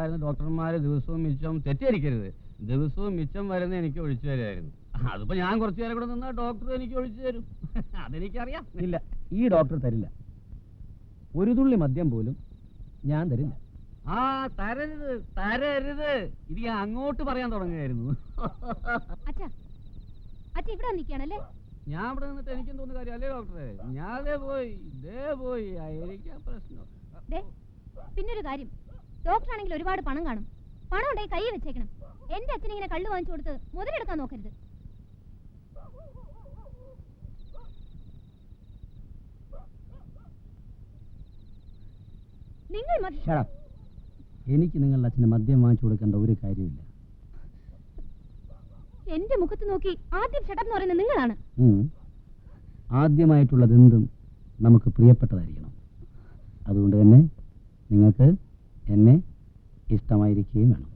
ഉണ്ടായിരുന്ന ഡോക്ടർമാര് ദിവസവും മിച്ചം തെറ്റിദ്ധരിക്കരുത് ദിവസവും മിച്ചം വരുന്ന എനിക്ക് ഒഴിച്ചു തരുമായിരുന്നു. അതിപ്പോ ഞാൻ കുറച്ചു നേരം കൂടെ നിന്നാ ഡോക്ടർ എനിക്ക് ഒഴിച്ചു തരും. അതെനിക്കറിയാം. ഇല്ല ഈ ഡോക്ടർ തരില്ല. ഒരു തുള്ളി മദ്യം പോലും ഞാൻ തരില്ല. ആ തരരുത് തരരുത്. ഇത് ഞാൻ അങ്ങോട്ട് പറയാൻ തുടങ്ങുകയായിരുന്നു. അച്ഛാ അച്ഛാ ഇവിടെ നിൽക്കുകയാണല്ലേ ഞാൻ ഇവിടെ നിന്നിട്ട് എനിക്കും തോന്നുന്ന കാര്യം അല്ലേ ഡോക്ടറെ? ഞാൻ ദേ പോയി ദേ പോയി ആ, എനിക്കാ പ്രശ്നം. ദേ പിന്നൊരു കാര്യം. ഡോക്ടർ ആണെങ്കിൽ ഒരുപാട് പണം കാണും. പണം ഉണ്ടെങ്കിൽ കൈ വെച്ചേക്കണം. എന്റെ അച്ഛൻ ഇങ്ങനെ കള്ളു വാങ്ങിച്ചു കൊടുത്ത് മുതലെടുക്കാൻ നോക്കരുത്. നിങ്ങൾ എനിക്ക് നിങ്ങളുടെ അച്ഛന് മദ്യം വാങ്ങിച്ചു കൊടുക്കേണ്ട ഒരു കാര്യമില്ല എന്റെ മുഖത്ത് നോക്കി ആദ്യം ഷട്ടപ്പ് എന്ന് പറയുന്നത് നിങ്ങളാണ്. ആദ്യമായിട്ടുള്ളത് ആദ്യമായിട്ടുള്ളതെന്തും നമുക്ക് പ്രിയപ്പെട്ടതായിരിക്കണം. അതുകൊണ്ട് തന്നെ നിങ്ങൾക്ക് എന്നെ ഇഷ്ടമായിരിക്കുകയും വേണം.